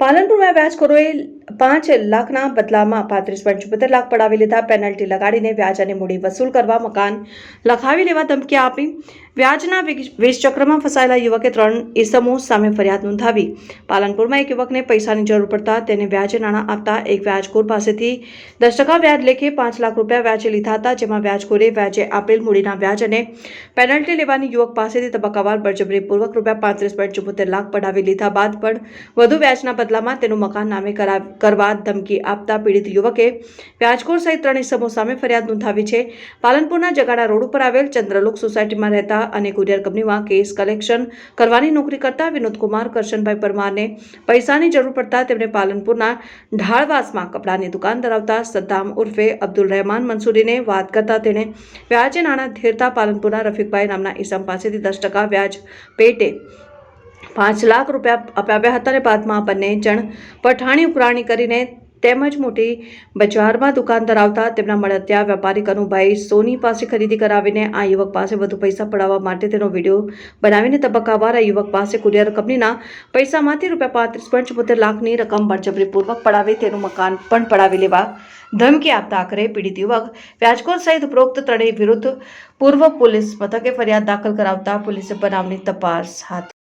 પાલનપુરમાં વ્યાજખોરોએ પાંચ લાખના બદલામાં પાંત્રીસ પોઈન્ટ ચુમ્મોતેર લાખ પડાવી લીધા. પેનલ્ટી લગાડીને વ્યાજ અને મૂડી વસૂલ કરવા મકાન લખાવી લેવા ધમકી આપી. વ્યાજના વેશચક્રમાં ફસાયેલા યુવકે ત્રણ ઇસમો સામે ફરિયાદ નોંધાવી. પાલનપુરમાં એક યુવકને પૈસાની જરૂર પડતા તેને વ્યાજે નાણાં આપતા એક વ્યાજખોર પાસેથી દસ ટકા વ્યાજ લેખે પાંચ લાખ રૂપિયા વ્યાજે લીધા હતા, જેમાં વ્યાજખોરે વ્યાજે આપેલ મૂડીના વ્યાજ અને પેનલ્ટી લેવાની યુવક પાસેથી તબક્કાવાર બળજબરીપૂર્વક રૂપિયા પાંત્રીસ પોઈન્ટ ચુમ્મોતેર લાખ પડાવી લીધા બાદ પણ વધુ વ્યાજના બદલામાં તેનું મકાન નામે કરા- કરવા ધમકી આપતા પીડિત યુવકે વ્યાજખોર સહિત ત્રણ ઇસમો સામે ફરિયાદ નોંધાવી છે. પાલનપુરના જગાડા રોડ ઉપર આવેલ ચંદ્રલોક સોસાયટીમાં રહેતા અને કુરિયર કંપનીમાં કેસ કલેક્શન કરવાની નોકરી કરતા વિનોદકુમાર કરશનભાઈ પરમારને પૈસાની જરૂર પડતા તેમણે પાલનપુરના ઢાળવાસમાં કપડાની દુકાન ધરાવતા સદ્દામ ઉર્ફે અબ્દુલ રહેમાન મંસૂરીને વાત કરતા તેણે વ્યાજે નાણાં ધેરતા પાલનપુરના રફીકભાઈ નામના ઈસમ પાસેથી દસ ટકા વ્યાજ પેટે પાંચ લાખ રૂપિયા અપાવ્યા હતા અને બાદમાં આ બંને જણ પઠાણી ઉકરાણી કરીને તેમજ મોટી બજારમાં દુકાન ધરાવતા તેમના મળતિયા વેપારી કનુભાઈ સોની પાસે ખરીદી કરાવીને આ યુવક પાસે વધુ પૈસા પડાવવા માટે તેનો વીડિયો બનાવીને તબક્કાવાર આ યુવક પાસે કુરિયર કંપનીના પૈસામાંથી રૂપિયા પાંત્રીસ ચુમ્મોતેર લાખની રકમ બળજબરીપૂર્વક પડાવી તેનું મકાન પણ પડાવી લેવા ધમકી આપતા આખરે પીડિત યુવક વ્યાજકોટ સહિત ઉપરોક્ત ત્રણેય વિરુદ્ધ પૂર્વ પોલીસ મથકે ફરિયાદ દાખલ કરાવતા પોલીસે બનાવની તપાસ હાથ